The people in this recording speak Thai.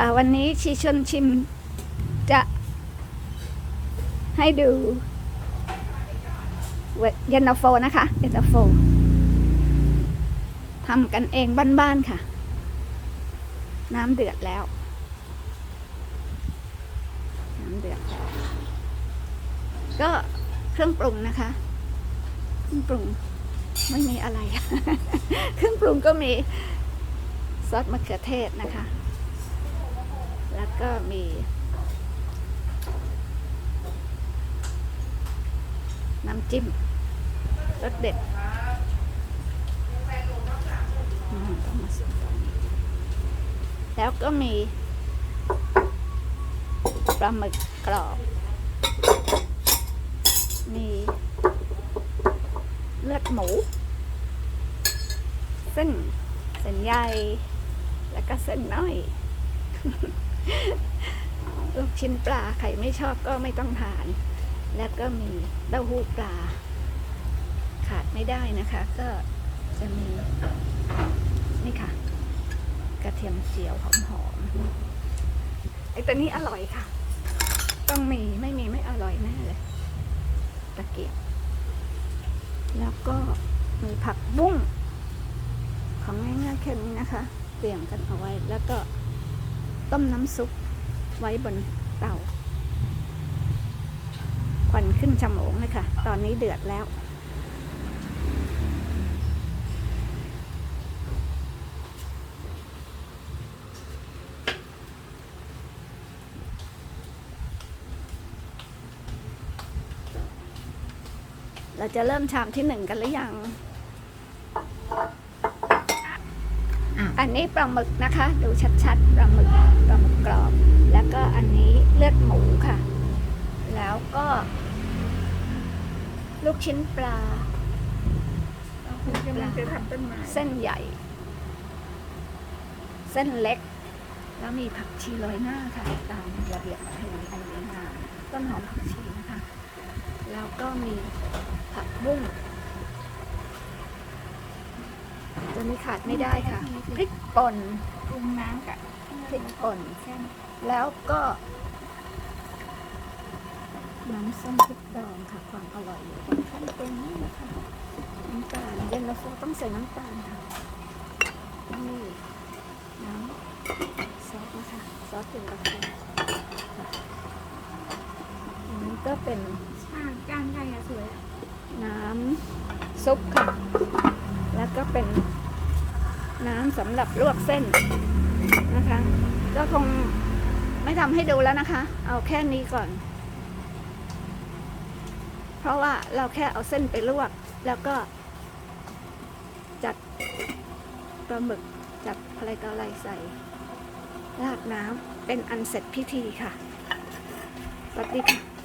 ค่ะ วันนี้ชีชนชิมจะให้ดูเวเย็นตาโฟนะคะเย็นตาโฟทำกันเองบ้านๆค่ะ น้ำเดือดแล้ว น้ำเดือดแล้ว ก็เครื่องปรุงนะคะ เครื่องปรุงไม่มีอะไร เครื่องปรุงก็มีซอสมะเขือเทศนะคะ ก็มีน้ำจิ้มรสเด็ดอืองมาใส่ตรงนี้แล้วก็มีปลาหมึกกรอบ มีเลือดหมู เส้นเส้นใยแล้วก็เส้นน้อย ลูกชิ้นปลาใครไม่ชอบก็ไม่ต้องทาน แล้วก็มีเต้าหู้ปลา ขาดไม่ได้นะคะ ก็จะมี นี่ค่ะ กระเทียมเจียวหอมๆไอ้ตัวนี้อร่อยค่ะ ต้องมีไม่มีไม่อร่อยแน่เลยตะเกียบ แล้วก็มีผักบุ้งของง่ายๆแค่นี้นะคะ เตรียมกันเอาไว้แล้วก็ ต้มน้ำซุปไว้บนเตาควันขึ้นฉโมงเลยค่ะ ตอนนี้เดือดแล้ว เราจะเริ่มชามที่หนึ่งกันหรือยัง อะอันนี้ปลาหมึกนะคะ ดูชัดๆปลาหมึกปลาหมึกกรอบ แล้วก็อันนี้เลือดหมูค่ะ แล้วก็ ลูกชิ้นปลาคุณกำลังจะทำต้นไม้เส้นใหญ่ เส้นเล็ก แล้วมีผักชีโรยหน้าค่ะ ตามระเบียบประเพณีอันดีงามต้นหอมผักชีนะคะ แล้วก็มีผักบุ้ง ตัวนี้ขาดไม่ได้ค่ะ พริกป่นปรุงน้ำกับพริกป่นแค่นี้แล้วก็น้ำส้มพริกดองค่ะ ความอร่อยอยู่บนขั้นตรงนี้นะคะน้ำตาลเย็นตาโฟต้องใส่น้ำตาลค่ะนี่น้ำซอสนะคะซอสเย็นตาโฟค่ะอันนี้ก็เป็นช่างจานใหญ่อะสวยอะน้ำซุปค่ะ แล้วก็เป็นน้ำ สำหรับลวกเส้นนะคะ ก็คงไม่ทำให้ดูแล้วนะคะ เอาแค่นี้ก่อน เพราะว่าเราแค่เอาเส้นไปลวก แล้วก็ จัดปลาหมึกจัดอะไรก็อะไรใส่ราดน้ำเป็นอันเสร็จพิธีค่ะสวัสดีค่ะ